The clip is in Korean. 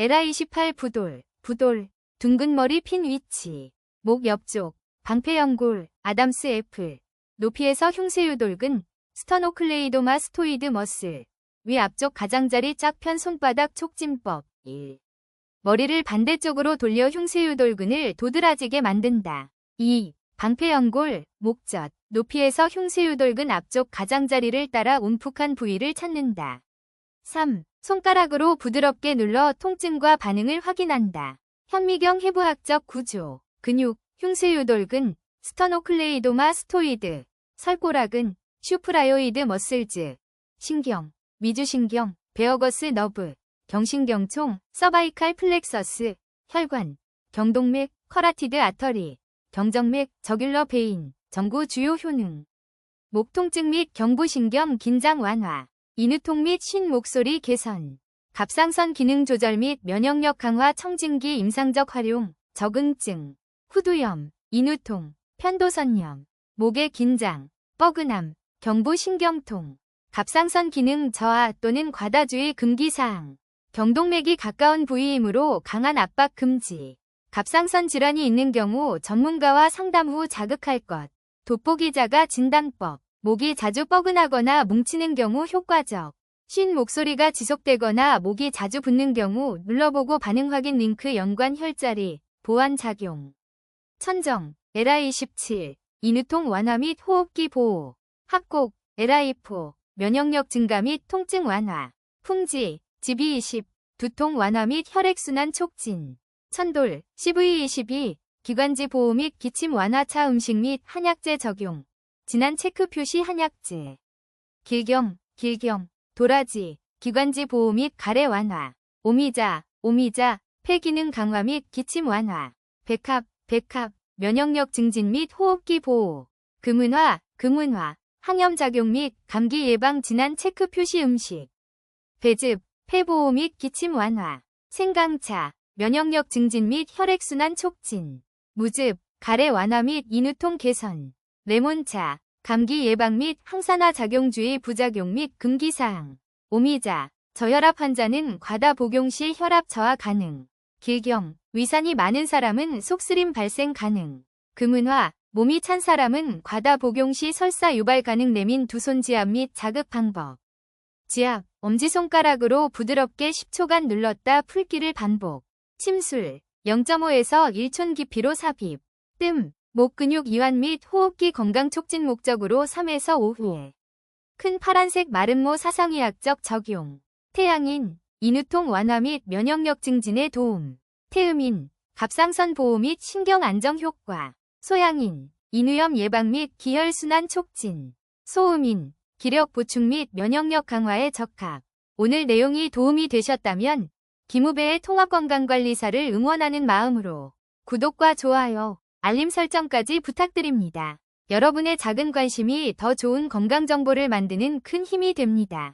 LI28 부돌, 부돌, 둥근 머리 핀 위치, 목 옆쪽, 방패연골, 아담스 애플, 높이에서 흉쇄유 돌근, 스터노클레이도마 스토이드 머슬, 위 앞쪽 가장자리 짝편 손바닥 촉진법 1. 머리를 반대쪽으로 돌려 흉쇄유 돌근을 도드라지게 만든다. 2. 방패연골, 목젖, 높이에서 흉쇄유 돌근 앞쪽 가장자리를 따라 움푹한 부위를 찾는다. 3. 손가락으로 부드럽게 눌러 통증과 반응을 확인한다. 현미경 해부학적 구조, 근육, 흉쇄유돌근, 스터노클레이도마 스토이드, 설꼬락은, 슈프라요이드 머슬즈, 신경, 미주신경, 베어거스 너브, 경신경총, 서바이칼 플렉서스, 혈관, 경동맥, 커라티드 아터리, 경정맥, 저귤러 베인, 전구 주요 효능. 목 통증 및 경부신경 긴장 완화, 인후통 및 쉰 목소리 개선, 갑상선 기능 조절 및 면역력 강화 청진기 임상적 활용, 적응증, 후두염, 인후통, 편도선염, 목의 긴장, 뻐근함, 경부신경통, 갑상선 기능 저하 또는 과다주의 금기사항, 경동맥이 가까운 부위이므로 강한 압박 금지, 갑상선 질환이 있는 경우 전문가와 상담 후 자극할 것, 돋보기 자가 진단법, 목이 자주 뻐근하거나 뭉치는 경우 효과적, 쉰 목소리가 지속되거나 목이 자주 붓는 경우 눌러보고 반응 확인 링크 연관 혈자리, 보완 작용. 천정, LI27, 인후통 완화 및 호흡기 보호, 합곡, LI4, 면역력 증가 및 통증 완화, 풍지, GB20, 두통 완화 및 혈액순환 촉진, 천돌, CV22, 기관지 보호 및 기침 완화차 음식 및 한약재 적용, 진한 체크 표시 한약재, 길경, 길경, 도라지, 기관지 보호 및 가래 완화, 오미자, 오미자, 폐기능 강화 및 기침 완화, 백합, 백합, 면역력 증진 및 호흡기 보호, 금은화, 금은화, 항염작용 및 감기 예방 진한 체크 표시 음식, 배즙, 폐보호 및 기침 완화, 생강차, 면역력 증진 및 혈액순환 촉진, 무즙, 가래 완화 및 인후통 개선, 레몬차, 감기 예방 및 항산화 작용주의 부작용 및 금기사항, 오미자, 저혈압 환자는 과다 복용 시 혈압 저하 가능, 길경, 위산이 많은 사람은 속쓰림 발생 가능, 금은화, 몸이 찬 사람은 과다 복용 시 설사 유발 가능 내민 두 손 지압 및 자극 방법. 지압, 엄지손가락으로 부드럽게 10초간 눌렀다 풀기를 반복. 침술, 0.5에서 1촌 깊이로 삽입. 뜸, 목 근육 이완 및 호흡기 건강 촉진 목적으로 3에서 5회. 큰 파란색 마름모 사상의학적 적용. 태양인, 인후통 완화 및 면역력 증진에 도움. 태음인, 갑상선 보호 및 신경 안정 효과. 소양인, 인후염 예방 및 기혈순환 촉진. 소음인, 기력 보충 및 면역력 강화에 적합. 오늘 내용이 도움이 되셨다면 김우배의 통합건강관리사를 응원하는 마음으로 구독과 좋아요, 알림 설정까지 부탁드립니다. 여러분의 작은 관심이 더 좋은 건강 정보를 만드는 큰 힘이 됩니다.